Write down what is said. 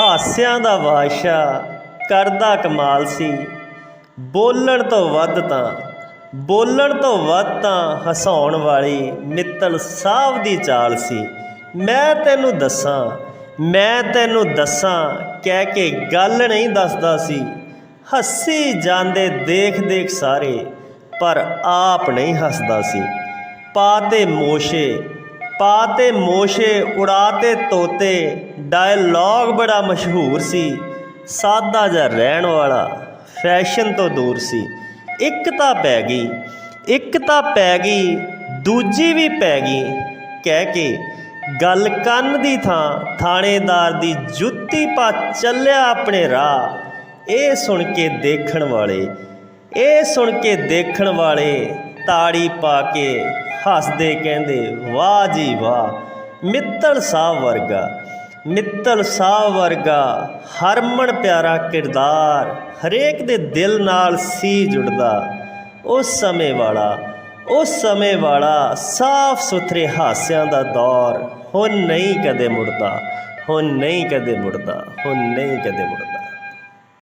ਹਾਸਿਆਂ ਦਾ ਬਾਦਸ਼ਾਹ ਕਰਦਾ ਕਮਾਲ ਸੀ। ਬੋਲਣ ਤੋਂ ਵੱਧ ਤਾਂ, ਬੋਲਣ ਤੋਂ ਵੱਧ ਤਾਂ ਹਸਾਉਣ ਵਾਲੀ ਮਿੱਤਲ ਸਾਹਿਬ ਦੀ ਚਾਲ ਸੀ। ਮੈਂ ਤੈਨੂੰ ਦੱਸਾਂ, ਮੈਂ ਤੈਨੂੰ ਦੱਸਾਂ, ਕਹਿ ਕੇ ਗੱਲ ਨਹੀਂ ਦੱਸਦਾ ਸੀ। ਹੱਸੀ ਜਾਂਦੇ ਦੇਖ ਦੇਖ ਸਾਰੇ, ਪਰ ਆਪ ਨਹੀਂ ਹੱਸਦਾ ਸੀ। ਪਾਤੇ ਮੋਸ਼ੇ ਪਾਤੇ ਮੋਸ਼ੇ ਉਡਾਤੇ ਤੋਤੇ ਡਾਇਲੌਗ ਬੜਾ ਮਸ਼ਹੂਰ ਸੀ, ਸਾਦਾ ਜਿਹਾ ਰਹਿਣ ਵਾਲਾ ਫੈਸ਼ਨ ਤੋਂ ਦੂਰ ਸੀ। ਇੱਕ ਤਾਂ ਪੈ ਗਈ, ਇੱਕ ਤਾਂ ਪੈ ਗਈ, ਦੂਜੀ ਵੀ ਪੈ ਗਈ। ਕਹਿ ਕੇ ਗੱਲ ਕੰਨ ਦੀ ਥਾਂ, ਥਾਣੇਦਾਰ ਦੀ ਜੁੱਤੀ ਪਾ ਚੱਲਿਆ ਆਪਣੇ ਰਾਹ। ਇਹ ਸੁਣ ਕੇ ਦੇਖਣ ਵਾਲੇ, ਇਹ ਸੁਣ ਕੇ ਦੇਖਣ ਵਾਲੇ ਤਾੜੀ ਪਾ ਕੇ ਹੱਸਦੇ ਕਹਿੰਦੇ, ਵਾਹ ਜੀ ਵਾਹ, ਮਿੱਤਲ ਸਾਹਿਬ ਵਰਗਾ। ਮਿੱਤਲ ਸ਼ਾਹ ਵਰਗਾ ਹਰਮਨ ਪਿਆਰਾ ਕਿਰਦਾਰ, ਹਰੇਕ ਦੇ ਦਿਲ ਨਾਲ ਸੀ ਜੁੜਦਾ। ਉਸ ਸਮੇਂ ਵਾਲਾ, ਉਸ ਸਮੇਂ ਵਾਲਾ ਸਾਫ਼ ਸੁਥਰੇ ਹਾਸਿਆਂ ਦਾ ਦੌਰ, ਹੁਣ ਨਹੀਂ ਕਦੇ ਮੁੜਦਾ, ਹੁਣ ਨਹੀਂ ਕਦੇ ਮੁੜਦਾ, ਹੁਣ ਨਹੀਂ ਕਦੇ ਮੁੜਦਾ।